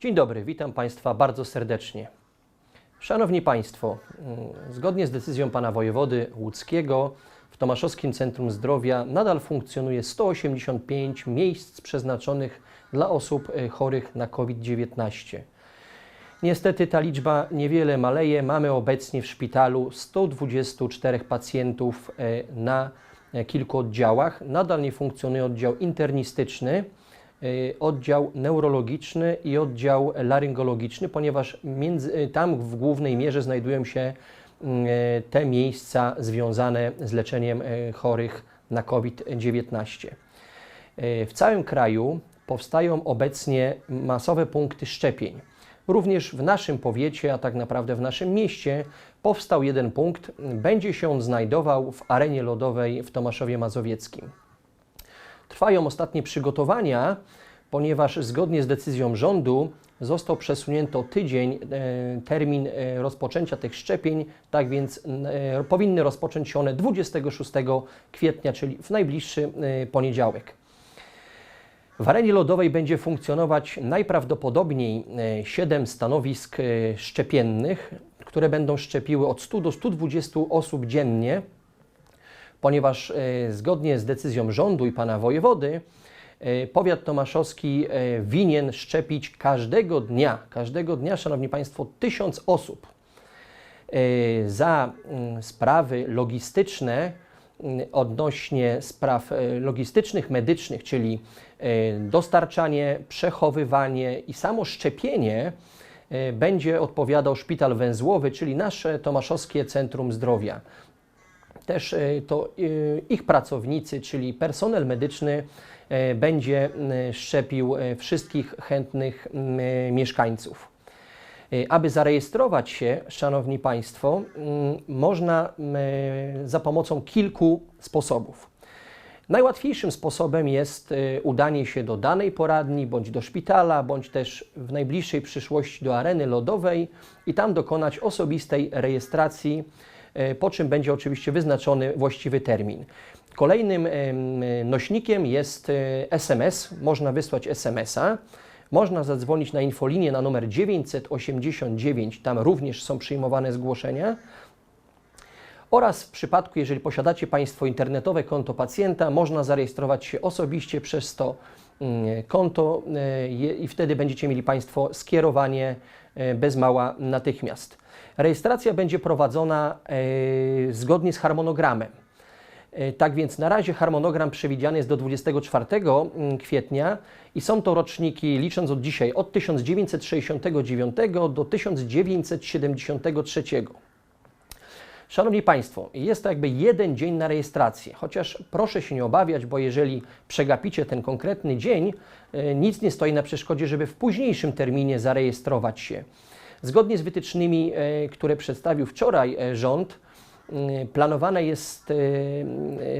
Dzień dobry, witam Państwa bardzo serdecznie. Szanowni Państwo, mm, zgodnie z decyzją Pana Wojewody Łódzkiego w Tomaszowskim Centrum Zdrowia nadal funkcjonuje 185 miejsc przeznaczonych dla osób e, chorych na COVID-19. Niestety ta liczba niewiele maleje. Mamy obecnie w szpitalu 124 pacjentów e, na e, kilku oddziałach. Nadal nie funkcjonuje oddział internistyczny, oddział neurologiczny i oddział laryngologiczny, ponieważ między, e, tam w głównej mierze znajdują się e, te miejsca związane z leczeniem chorych na COVID-19. E, W całym kraju powstają obecnie masowe punkty szczepień. Również w naszym powiecie, a tak naprawdę w naszym mieście, powstał jeden punkt. Będzie się on znajdował w arenie lodowej w Tomaszowie Mazowieckim. Trwają ostatnie przygotowania, ponieważ zgodnie z decyzją rządu został przesunięto tydzień e, termin e, rozpoczęcia tych szczepień, tak więc e, powinny rozpocząć się one 26 kwietnia, czyli w najbliższy poniedziałek. W arenie lodowej będzie funkcjonować najprawdopodobniej 7 stanowisk szczepiennych, które będą szczepiły od 100 do 120 osób dziennie, ponieważ e, zgodnie z decyzją rządu i pana wojewody, e, powiat tomaszowski e, winien szczepić każdego dnia, każdego dnia, szanowni państwo, tysiąc osób. Za mm, sprawy logistyczne mm, odnośnie spraw logistycznych, medycznych, czyli dostarczanie, przechowywanie i samo szczepienie będzie odpowiadał szpital węzłowy, czyli nasze Tomaszowskie Centrum Zdrowia. Też e, to e, ich pracownicy, czyli personel medyczny, e, będzie szczepił wszystkich chętnych mieszkańców. Aby zarejestrować się, Szanowni Państwo, można za pomocą kilku sposobów. Najłatwiejszym sposobem jest udanie się do danej poradni, bądź do szpitala, bądź też w najbliższej przyszłości do areny lodowej i tam dokonać osobistej rejestracji, po czym będzie oczywiście wyznaczony właściwy termin. Kolejnym em, nośnikiem jest e, SMS. Można wysłać SMS-a. Można zadzwonić na infolinię na numer 989, tam również są przyjmowane zgłoszenia. Oraz w przypadku, jeżeli posiadacie Państwo internetowe konto pacjenta, można zarejestrować się osobiście przez to konto e, i wtedy będziecie mieli Państwo skierowanie e, bez mała natychmiast. Rejestracja będzie prowadzona e, zgodnie z harmonogramem. Tak więc na razie harmonogram przewidziany jest do 24 mm, kwietnia i są to roczniki, licząc od dzisiaj, od 1969 do 1973. Szanowni Państwo, jest to jakby jeden dzień na rejestrację, chociaż proszę się nie obawiać, bo jeżeli przegapicie ten konkretny dzień, e, nic nie stoi na przeszkodzie, żeby w późniejszym terminie zarejestrować się. Zgodnie z wytycznymi, e, które przedstawił wczoraj e, rząd, planowane jest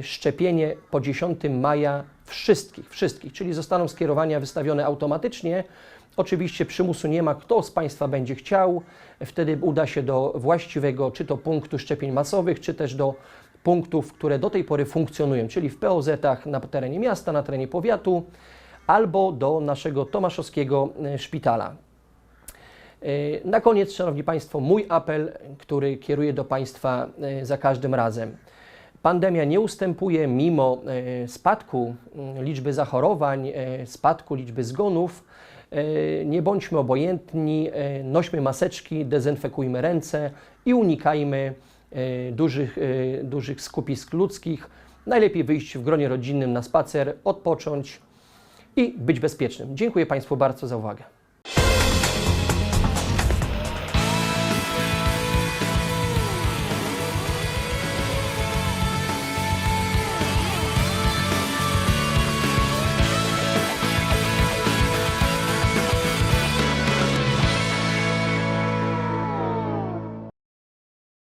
szczepienie po 10 maja wszystkich, wszystkich, czyli zostaną skierowania wystawione automatycznie. Oczywiście przymusu nie ma, kto z Państwa będzie chciał, wtedy uda się do właściwego, czy to punktu szczepień masowych, czy też do punktów, które do tej pory funkcjonują, czyli w POZ-ach na terenie miasta, na terenie powiatu, albo do naszego Tomaszowskiego e, szpitala. E, Na koniec, Szanowni Państwo, mój apel, który kieruję do Państwa e, za każdym razem. Pandemia nie ustępuje mimo spadku liczby zachorowań, spadku liczby zgonów. E, Nie bądźmy obojętni, e, nośmy maseczki, dezynfekujmy ręce i unikajmy e, dużych, dużych skupisk ludzkich. Najlepiej wyjść w gronie rodzinnym na spacer, odpocząć i być bezpiecznym. Dziękuję Państwu bardzo za uwagę.